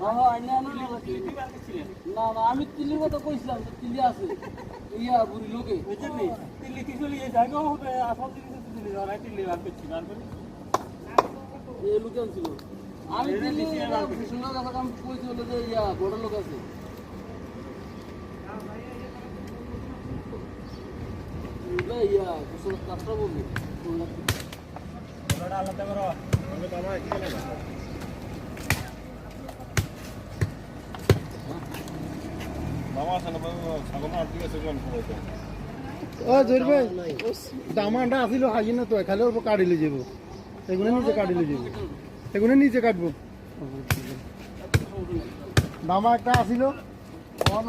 হ্যাঁ হ্যাঁ না না আমি তিল্লির কথা কইছিলাম তো তিল্লি আছে। ইয়া বুড়ি লোকে। নি কি চলে এই জায়গা হবে আসল জিনিস দিল্লি যাওয়া দিল্লি বার করছি করে। এই লোকে ছিল আমি দিল্লি ভীষণ কথা কাম কইছি হলো যে ইয়া বড় লোক আছে। ইয়া কাজটা বলব আলাদা করো আমি বাবা কি লাগে মামা আছে না বাবা ছাগল আর ঠিক আছে কোন খবর ও ধরবে দামাটা আসিল হাজি না তো, খালি অল্প কাটিলে যাব। এগুলো নিচে কাটিলে যাব। এগুলো নিচে কাটবো। দামা একটা আসিল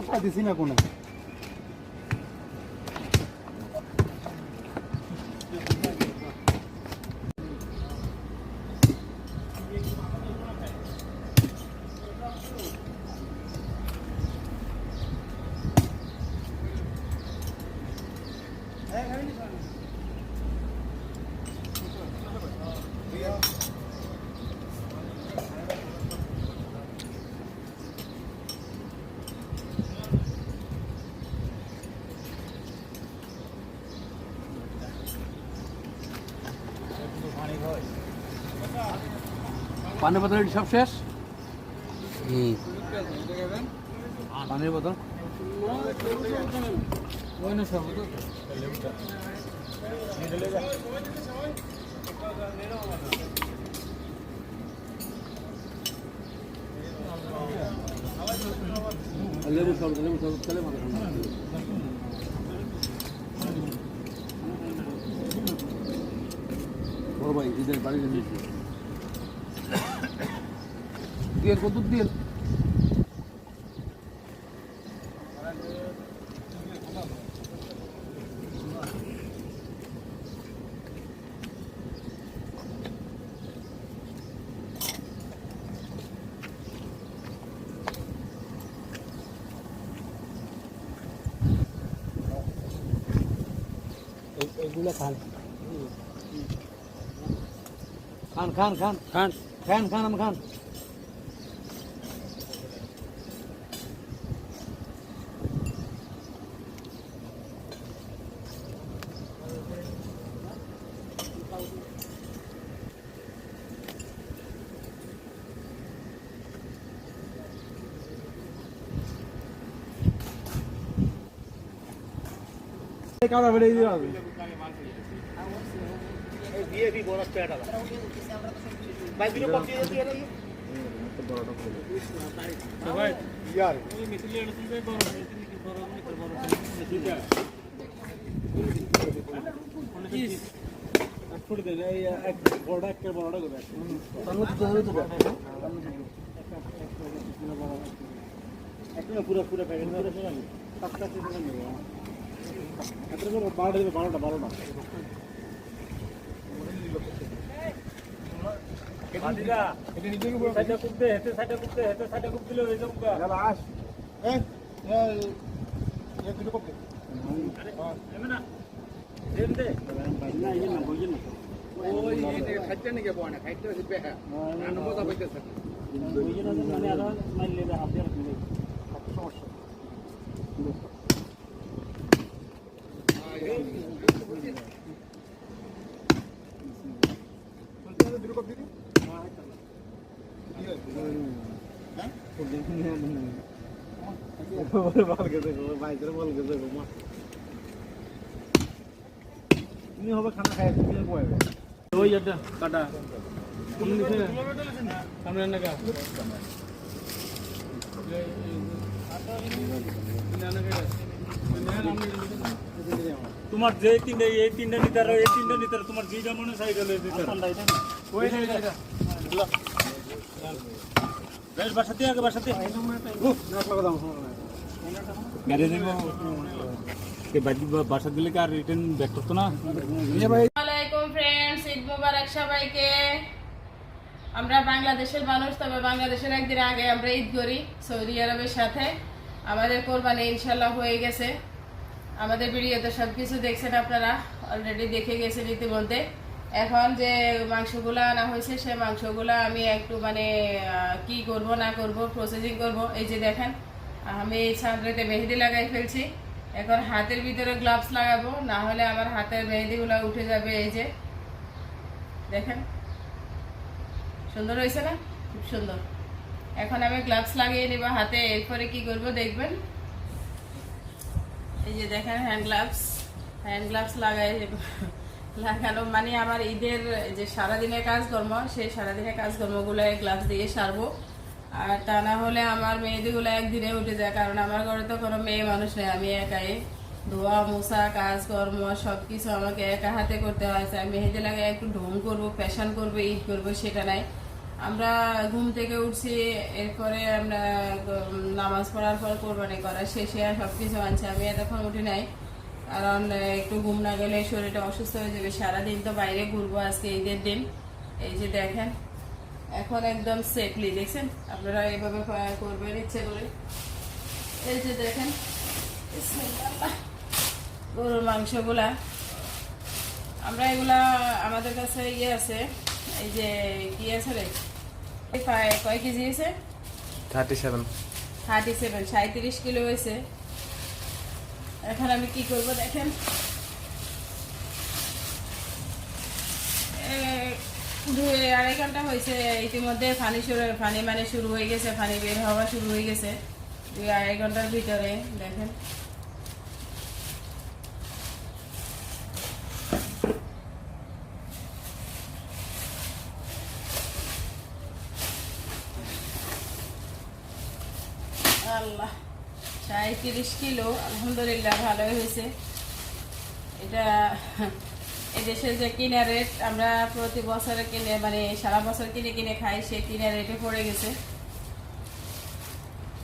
পাইতেছি না কোনো। পানি বোতল সব শেষ? পানির বোতল? লেবু সব লেবু সব খেলে মাথা বড় ভাই ঈদের বাড়িতে নিয়েছি দিয়ে কত দিয়ে এগুলো খান খান খান খান খান খান খান আম খান যে বড় বড় বড় মিছিলে ছোট দে এই এক বড় একটা বড় করে তার মধ্যে জরুরি তো একটা পুরো পুরো প্যাকেট বারোটা দেবে বারোটা বারোটা এটা নিজের উপর সাইডে কুপ দে হেতে সাইডে কুপ দে হেতে সাইডে কুপ দিলে হয়ে যাবে আস এই এই দুটো কপি এমন না দেন দে না ইয়ে না বইয়ে না ওই খাইতে নাকি বনে খাইতে হইবে হ্যাঁ নানো মজা পাইতেছে বইয়ে না মানে আর মাইলে দে হাত দিয়ে রাখলে সমস্যা দুটো কপি দিই তুমি হবে খানা খাই তুমি বয়াবে ওই এটা কাটা। তুমি নিছে সামনে নাকা তোমার যে তিনটে এই তিনটে নিতে এই তিনটে নিতে তোমার যে মনে সাইকেল ওই বেশ বাসাতে আগে বাসাতে। সবাইকে। আমরা বাংলাদেশের মানুষ, তবে বাংলাদেশের একদিন আগে আমরা ঈদ করি, সৌদি আরবের সাথে। আমাদের কোরবানি ইনশাল্লাহ হয়ে গেছে। আমাদের ভিডিওতে সব কিছু দেখছেন আপনারা অলরেডি দেখে গেছেন ইতিমধ্যে। এখন যে মাংসগুলো আনা হয়েছে সে মাংসগুলো আমি একটু মানে কি করব, না করব প্রসেসিং করব। এই যে দেখেন আমি ছাদরেতে মেহেদি লাগাই ফেলছি। এখন হাতের ভিতরে গ্লাভস লাগাবো, না হলে আমার হাতের মেহেদিগুলো উঠে যাবে এই যে। দেখেন? সুন্দর হয়েছে না? খুব সুন্দর। এখন আমি গ্লাভস লাগিয়ে নিব হাতে, এরপরে কি করব দেখবেন? এই যে দেখেন হ্যান্ড গ্লাভস হ্যান্ড গ্লাভস লাগাই লাগানো মানে আমার ঈদের যে সারাদিনের কাজকর্ম, সেই সারাদিনের কাজকর্মগুলো গ্লাভস দিয়ে সারবো। আর তা না হলে আমার মেয়েদিগুলো একদিনে উঠে যায়, কারণ আমার ঘরে তো কোনো মেয়ে মানুষ নেই, আমি একাই। ধোয়া, মোছা, কাজকর্ম সব কিছু আমাকে একা হাতে করতে হয় আমি মেহেদি লাগে একটু ঢোম করব, ফ্যাশন করব, ঈদ করব, সেটা নাই। আমরা ঘুম থেকে উঠছি, এরপরে আমরা নামাজ পড়ার পর কোরবানি করা শেষে আর সব কিছু আনছে। আমি এতক্ষণ উঠি নাই, কারণ একটু ঘুম না গেলে শরীরটা অসুস্থ হয়ে যাবে। সারাদিন তো বাইরে ঘুরবো আজকে ঈদের দিন। এই যে দেখেন এখন একদম সেফলি দেখছেন? আপনারা এভাবে করবেন ইচ্ছে করে। এই যে দেখেন গরুর মাংসগুলা। আমরা এগুলা আমাদের কাছে ইয়ে আছে এই যে কি আছে রে? এই কয়- কয় কেজি হয়েছে? Thirty seven. থার্টি সেভেন সাঁত্রিশ কিলো হয়েছে। এখন আমি কি করব দেখেন এ, দুই আড়াই ঘণ্টা হয়েছে, ইতিমধ্যে পানি শুরু পানি মানে শুরু হয়ে গেছে পানি বের হওয়া শুরু হয়ে গেছে। দুই আড়াই ঘণ্টার ভিতরে, দেখেন। আল্লাহ সাঁত্রিশ কিলো, আলহামদুলিল্লাহ, ভালোই হয়েছে। এটা এই দেশের যে কিনা রেট আমরা প্রতি বছরে কিনে মানে সারা বছর কিনে কিনে খাই সে কিনা রেটে পড়ে গেছে।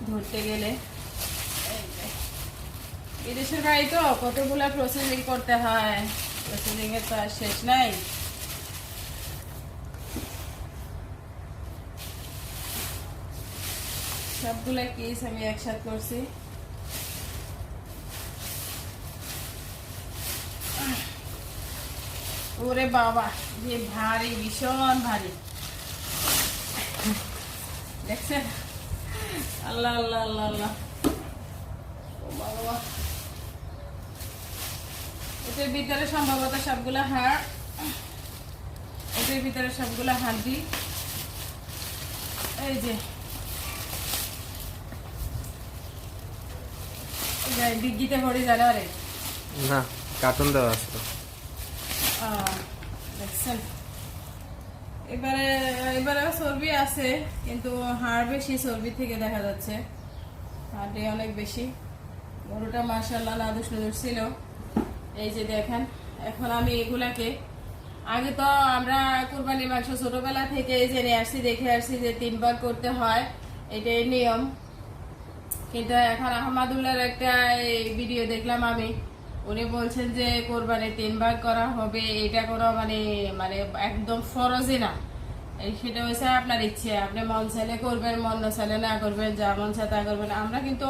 ধরতে গেলে। যে। বাড়ি তো কতগুলো প্রসেসিং করতে হয়? প্রসেসিং এর তো আর শেষ নাই। সবগুলা কেস আমি একসাথে করছি। ওরে বাবা যে ভারী ভীষণ ভারী। দেখছেন? আল্লাহ আল্লাহ আল্লাহ আল্লাহ। বাবা। এটার ভিতরে সম্ভবত সবগুলা হাড়। এটার ভিতরে সবগুলা হাড্ডি এই যে। ডিগ্গিতে ভরে জানো রে। না কার্টুন দেওয়া আছে তো। আহ, দেখছেন? এবারে এবারে চর্বি আছে, কিন্তু হাড় বেশি চর্বি থেকে দেখা যাচ্ছে। হাড়টি অনেক বেশি। গরুটা মার্শাল্লাহ নাদুস নুদুস ছিল। এই যে দেখেন, এখন আমি এগুলাকে, আগে তো আমরা কোরবানি মাংস ছোটবেলা থেকে জেনে আসছি, দেখে আসছি যে তিন ভাগ করতে হয়, এটাই নিয়ম। কিন্তু এখন আহমাদুল্লাহর একটা ভিডিও দেখলাম আমি। উনি বলছেন যে কোরবানি তিন ভাগ করা হবে, এটা কোনো মানে মানে একদম ফরজই না। সেটা হচ্ছে আপনার ইচ্ছে। আপনি মন চাইলে করবেন, মন না চাইলে না করবেন, যা মন চায় তা করবেন। আমরা কিন্তু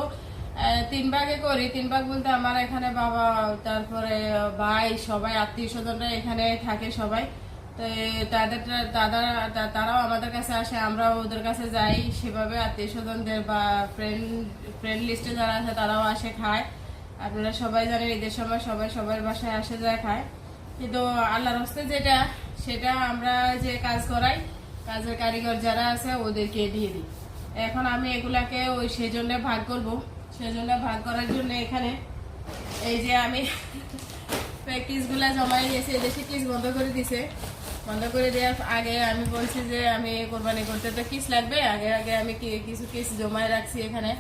তিন ভাগে করি। তিন ভাগ বলতে আমার এখানে বাবা, তারপরে ভাই, সবাই, আত্মীয় স্বজনরা এখানে থাকে সবাই। তো তাদের, দাদা, তারাও আমাদের কাছে আসে, আমরাও ওদের কাছে যাই। সেভাবে আত্মীয় স্বজনদের বা ফ্রেন্ড ফ্রেন্ড লিস্টে যারা আছে তারাও আসে, খায়। আপনারা সবাই জানেন ঈদের সময় সবাই সবার বাসায় আসে, যায় খায়। কিন্তু আল্লাহর হস্তে যেটা, সেটা আমরা যে কাজ করাই, কাজের কারিগর যারা আছে, ওদেরকে দিয়ে দিই। এখন আমি এগুলাকে ওই সেজন্য ভাগ করব। সেজন্য ভাগ করার জন্য এখানে এই যে আমি প্যাকেজগুলো জমাই দিয়েছে এদেশে কিস বন্ধ করে দিছে। বন্ধ করে দেওয়ার আগে আমি বলছি যে আমি কোরবানি করতে তো কিস লাগবে? আগে আগে আমি কিছু কিস জমায় রাখছি এখানে?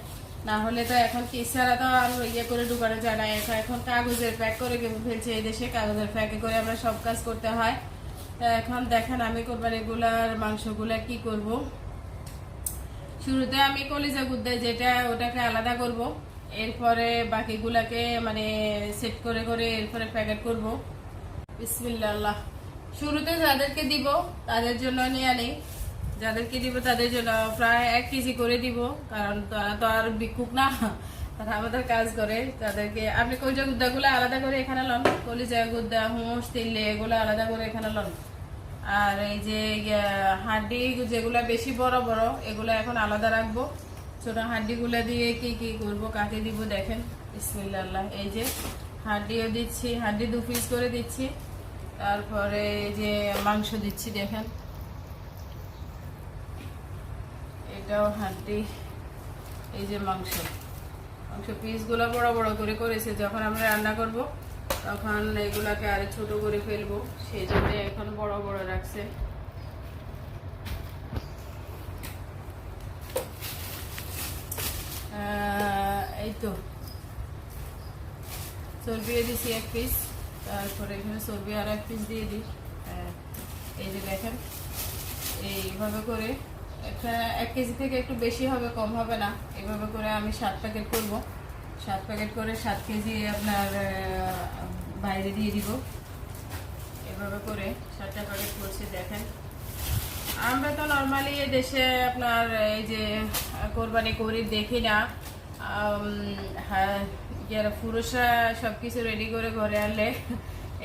না হলে তো এখন কিস ছাড়া তো আর ইয়ে করে ঢুকানো যায় না। এখন এখন কাগজের প্যাক করে ফেলছে এই দেশে? কাগজের প্যাকে করে আমরা সব কাজ করতে হয়। তা এখন দেখেন আমি কোরবানিগুলার মাংসগুলা কি করব। শুরুতে আমি কলিজা গুদ্দা যেটা ওটাকে আলাদা করব। এরপরে বাকিগুলাকে মানে সেট করে করে এরপরে প্যাকেট করব। বিসমিল্লাহ। শুরুতে যাদেরকে দিব, তাদের জন্য নিয়ে আনি যাদেরকে দিব তাদের জন্য প্রায় এক কেজি করে দিব, কারণ তারা তো আর ভিক্ষুক না। তারা আমাদের কাজ করে, তাদেরকে আপনি কলিজা গুদ্দাগুলো আলাদা করে এখানে লন। কলিজা গুদ্দা হুঁস তিল্লে এগুলো আলাদা করে এখানে লন। আর এই যে হাড্ডি যেগুলো বেশি বড় বড়, এগুলো এখন আলাদা রাখব। ছোট হাড্ডিগুলো দিয়ে কি কি করব, কাকে দিব দেখেন। বিসমিল্লাহ আল্লাহ এই যে হাড্ডিও দিচ্ছি, হাড্ডি দু পিস করে দিচ্ছি। তারপরে যে মাংস দিচ্ছি, দেখেন। এটাও হাড্ডি, এই যে মাংস। মাংস পিসগুলো বড় বড় করে করেছে। যখন আমরা রান্না করব, তখন এগুলাকে আরে ছোট করে ফেলব। সেই জন্য এখন বড় বড় রাখছে। এই তো। চর্বিও দিছি এক পিস তারপরে এখানে চর্বি আর এক পিস দিয়ে দিই। এই যে দেখেন, এইভাবে করে একটা এক কেজি থেকে একটু বেশি হবে কম হবে না। এভাবে করে আমি সাত প্যাকেট করব। সাত প্যাকেট করে সাত কেজি আপনার বাইরে দিয়ে দিব। এভাবে করে সাতটা প্যাকেট করছি দেখেন। আমরা তো নর্মালি দেশে আপনার এই যে কোরবানি করি দেখি না। হ্যাঁ, যারা পুরুষরা সব কিছু রেডি করে ঘরে আনলে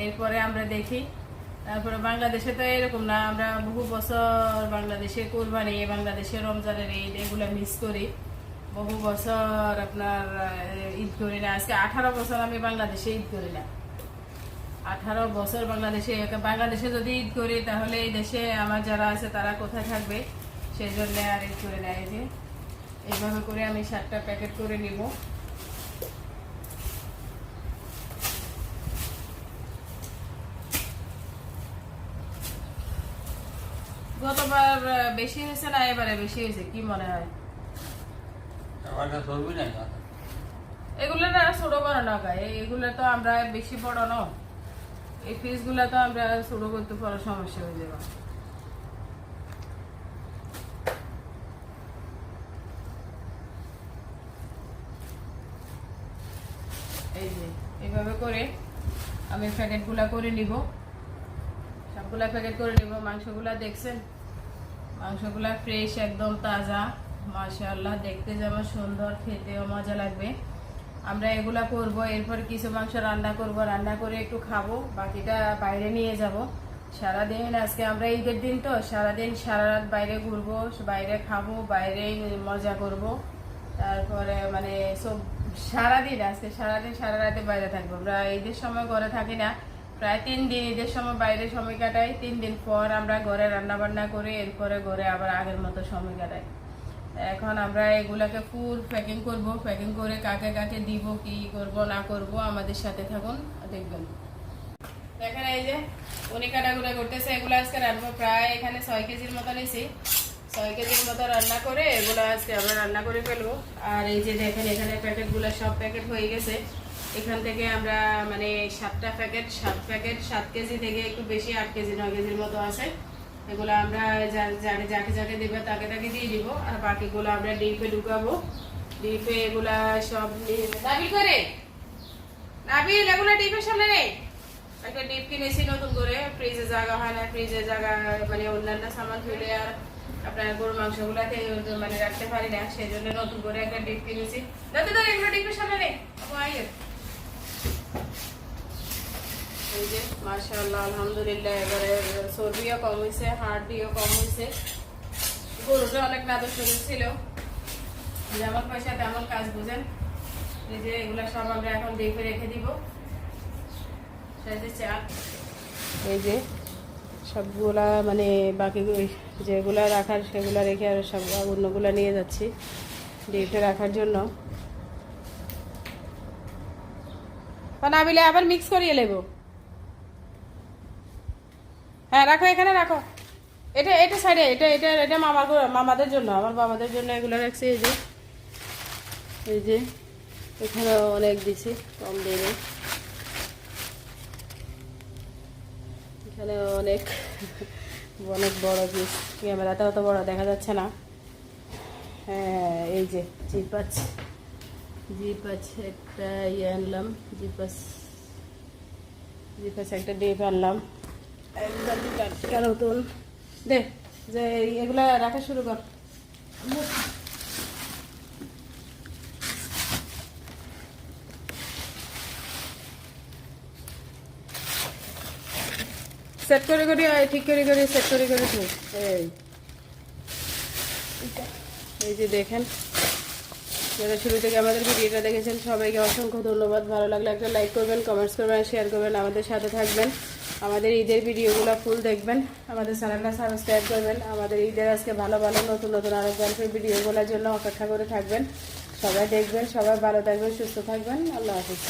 এরপরে আমরা দেখি। তারপরে বাংলাদেশে তো এরকম না, আমরা বহু বছর বাংলাদেশে কোরবানি, বাংলাদেশে রমজানের ঈদ এগুলো মিস করি। বহু বছর আপনার ঈদ করি না। আজকে আঠারো বছর আমি বাংলাদেশে ঈদ করি না। আঠারো বছর বাংলাদেশে বাংলাদেশে যদি ঈদ করি, তাহলে এই দেশে আমার যারা আছে, তারা কোথায় থাকবে? সেই জন্য আর ঈদ করে নেয় যে, এইভাবে করে আমি সাতটা প্যাকেট করে নিব। গতবার বেশি হয়েছে না এবারে বেশি হয়েছে? কি মনে হয়? এগুলো না ছোট বড় এগুলো তো আমরা বেশি বড় ন এই পিসগুলো তো আমরা ছোট করতে পারো সমস্যা হয়ে যাবে। এই যে এইভাবে করে আমি প্যাকেটগুলা করে নিব। সবগুলা প্যাকেট করে নিব। মাংসগুলা দেখছেন? মাংসগুলা ফ্রেশ একদম তাজা। মাশাআল্লাহ, দেখতে যেমন সুন্দর, খেতেও মজা লাগবে। আমরা এগুলা করব, এরপর কিছু মাংস রান্না করব। রান্না করে একটু খাব, বাকিটা বাইরে নিয়ে যাব। সারাদিন, আজকে আমরা ঈদের দিন তো, সারাদিন সারা রাত বাইরে ঘুরবো, বাইরে খাব বাইরে মজা করব। তারপরে মানে সব সারাদিন, আজকে সারাদিন সারা রাতে বাইরে থাকব। আমরা ঈদের সময় ঘরে থাকি না প্রায় তিন দিন ঈদের সময় বাইরে সময় কাটাই, তিন দিন পর আমরা ঘরে রান্না বান্না করে, এরপরে ঘরে আবার আগের মতো সময় কাটাই। এখন আমরা এগুলাকে ফুল প্যাকিং করব প্যাকিং করে কাকে কাকে দিব, কি করব, না করব, আমাদের সাথে থাকুন, দেখবেন। দেখেন এই যে, উনি কাটাকুটা করতেছে, এগুলো আজকে রান্না প্রায় এখানে ছয় কেজির মতো নিয়েছি ছয় কেজির মতো রান্না করে এগুলো আজকে আমরা রান্না করে ফেলব। আর এই যে দেখেন, এখানে প্যাকেটগুলো সব প্যাকেট হয়ে গেছে। এখান থেকে আমরা মানে সাতটা প্যাকেট, সাত প্যাকেট, সাত কেজি থেকে একটু বেশি, আট কেজি, নয় কেজির মতো আছে। এগুলো আমরা যাকে যাকে যাকে দেবে তাকে তাকে দিয়ে দিব। আর বাকিগুলো আমরা ডিপে ঢুকাবো। ডিপে এগুলা সব নাবিল করে নাবিল, এগুলো ডিপের সামনে নেই একটা ডিপ কিনেছি নতুন করে। ফ্রিজে জায়গা হয় না। ফ্রিজে জায়গা মানে অন্যান্য সামান তুলে আর আপনার গরুর মাংসগুলাতে মানে রাখতে পারি না। সেই জন্য নতুন করে একটা ডিপ কিনেছি। দাদা দাদা এগুলো ডিপের সামনে নেই এই যে, মাশাআল্লাহ, আলহামদুলিল্লাহ, এবারে চর্বিও কম হয়েছে হাড়টিও কম হয়েছে গরুটা অনেক নাদর শরীর ছিল। যেমন পয়সা, তেমন কাজ, বুঝেন? এই যে, এগুলা সব আমরা এখন দেখে রেখে দিব। এই যে, সবগুলা মানে বাকি যেগুলা রাখার, সেগুলা রেখে আর সব অন্যগুলা নিয়ে যাচ্ছি ডিপে রাখার জন্য। নামিলে আবার মিক্স করিয়ে নেব হ্যাঁ রাখো, এখানে রাখো। এটা এটা সাইডে এটা এটা এটা মামার মামাদের জন্য, আমার বাবাদের জন্য এগুলো রাখছি, এই যে। এই যে এখানে অনেক দিছি, কম দিনে এখানে অনেক অনেক বড় পিস ক্যামেরাতে অত বড়, দেখা যাচ্ছে না। হ্যাঁ এই যে জিপ আছে জিপ আছে একটা ইয়ে আনলাম জিপ আছে জিপ আছে একটা ডেপ আনলাম। একবার কারও দে, যে এগুলা রাখা শুরু কর। সেট করে করে ঠিক করে করে সেট করে করে তুই। এই। এই যে দেখেন যারা শুরু থেকে আমাদের ভিডিওটা দেখেছেন, সবাইকে অসংখ্য ধন্যবাদ। ভালো লাগলে একটা লাইক করবেন কমেন্টস করবেন শেয়ার করবেন, আমাদের সাথে থাকবেন। আমাদের ঈদের ভিডিওগুলো ফুল দেখবেন। আমাদের চ্যানেলটা সাবস্ক্রাইব করবেন। আমাদের ঈদের আজকে ভালো ভালো, নতুন নতুন আরও গল্পের ভিডিওগুলোর জন্য অপেক্ষা করে থাকবেন। সবাই দেখবেন, সবাই ভালো থাকবেন, সুস্থ থাকবেন। আল্লাহ হাফিজ।